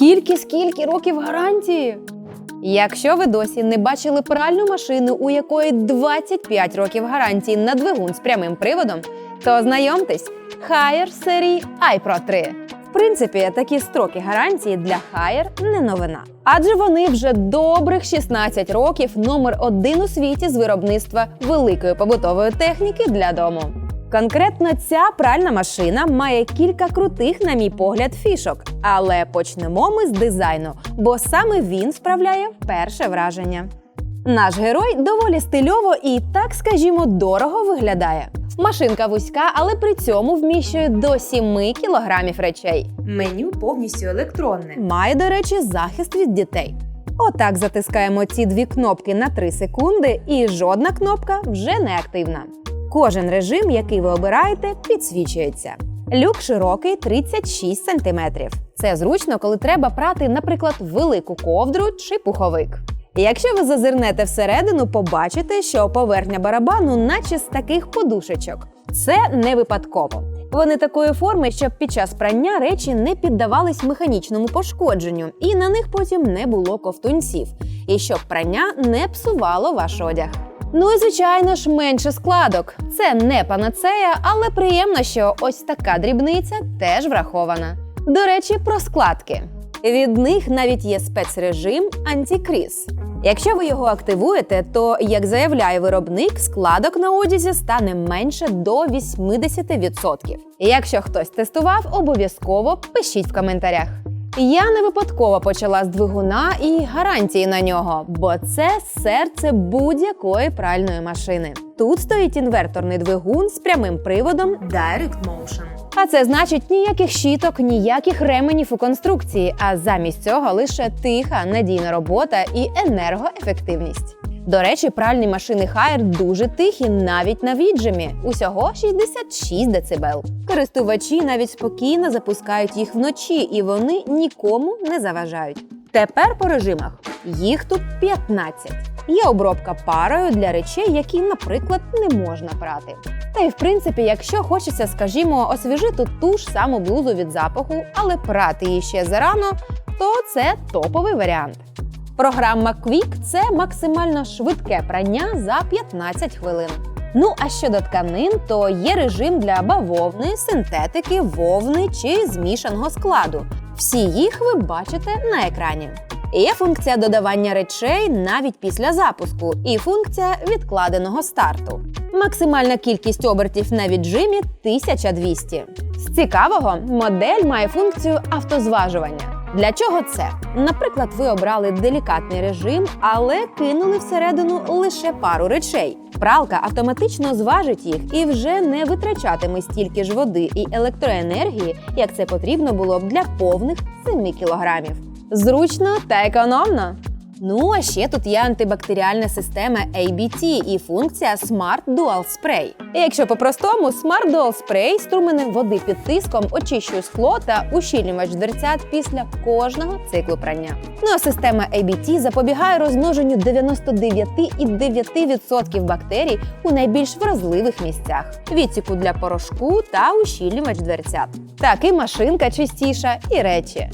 Скільки, скільки років гарантії? Якщо ви досі не бачили пральну машину, у якої 25 років гарантії на двигун з прямим приводом, то знайомтесь, Haier серії iPro 3. В принципі, такі строки гарантії для Haier не новина. Адже вони вже добрих 16 років номер один у світі з виробництва великої побутової техніки для дому. Конкретно ця пральна машина має кілька крутих, на мій погляд, фішок. Але почнемо ми з дизайну, бо саме він справляє перше враження. Наш герой доволі стильово і, так скажімо, дорого виглядає. Машинка вузька, але при цьому вміщує до 7 кілограмів речей. Меню повністю електронне. Має, до речі, захист від дітей. Отак затискаємо ці дві кнопки на 3 секунди, і жодна кнопка вже не активна. Кожен режим, який ви обираєте, підсвічується. Люк широкий 36 см. Це зручно, коли треба прати, наприклад, велику ковдру чи пуховик. Якщо ви зазирнете всередину, побачите, що поверхня барабану, наче з таких подушечок. Це не випадково. Вони такої форми, щоб під час прання речі не піддавались механічному пошкодженню, і на них потім не було ковтунців, і щоб прання не псувало ваш одяг. Ну і звичайно ж менше складок. Це не панацея, але приємно, що ось така дрібниця теж врахована. До речі, про складки. Від них навіть є спецрежим антикріз. Якщо ви його активуєте, то, як заявляє виробник, складок на одязі стане менше до 80%. Якщо хтось тестував, обов'язково пишіть в коментарях. Я не випадково почала з двигуна і гарантії на нього, бо це серце будь-якої пральної машини. Тут стоїть інверторний двигун з прямим приводом Direct Motion. а це значить ніяких щіток, ніяких ременів у конструкції, а замість цього лише тиха, надійна робота і енергоефективність. До речі, пральні машини Haier дуже тихі навіть на віджимі. Усього 66 дБ. Користувачі навіть спокійно запускають їх вночі, і вони нікому не заважають. Тепер по режимах. Їх тут 15. Є обробка парою для речей, які, наприклад, не можна прати. Та й в принципі, якщо хочеться, скажімо, освіжити ту ж саму блузу від запаху, але прати її ще зарано, то це топовий варіант. Програма Quick – це максимально швидке прання за 15 хвилин. Ну а щодо тканин, то є режим для бавовни, синтетики, вовни чи змішаного складу. Всі їх ви бачите на екрані. Є функція додавання речей навіть після запуску, і функція відкладеного старту. Максимальна кількість обертів на віджимі 1200. З цікавого, модель має функцію автозважування. Для чого це? Наприклад, ви обрали делікатний режим, але кинули всередину лише пару речей. Пралка автоматично зважить їх і вже не витрачатиме стільки ж води і електроенергії, як це потрібно було б для повних 7 кілограмів. Зручно та економно. Ну а ще тут є антибактеріальна система ABT і функція Smart Dual Spray. Якщо по-простому, Smart Dual Spray струменем води під тиском очищує скло та ущільнювач дверцят після кожного циклу прання. Ну а система ABT запобігає розмноженню 99,9% бактерій у найбільш вразливих місцях: відсіку для порошку та ущільнювач дверцят. Так і машинка чистіша, і речі.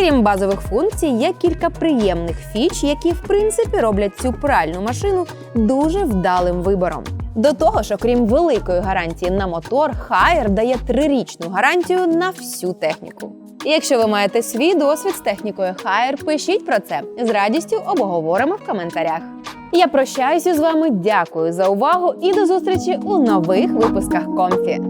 Крім базових функцій, є кілька приємних фіч, які в принципі роблять цю пральну машину дуже вдалим вибором. До того ж, окрім великої гарантії на мотор, Haier дає трирічну гарантію на всю техніку. Якщо ви маєте свій досвід з технікою Haier, пишіть про це з радістю обговоримо в коментарях. Я прощаюся з вами, дякую за увагу і до зустрічі у нових випусках Комфі.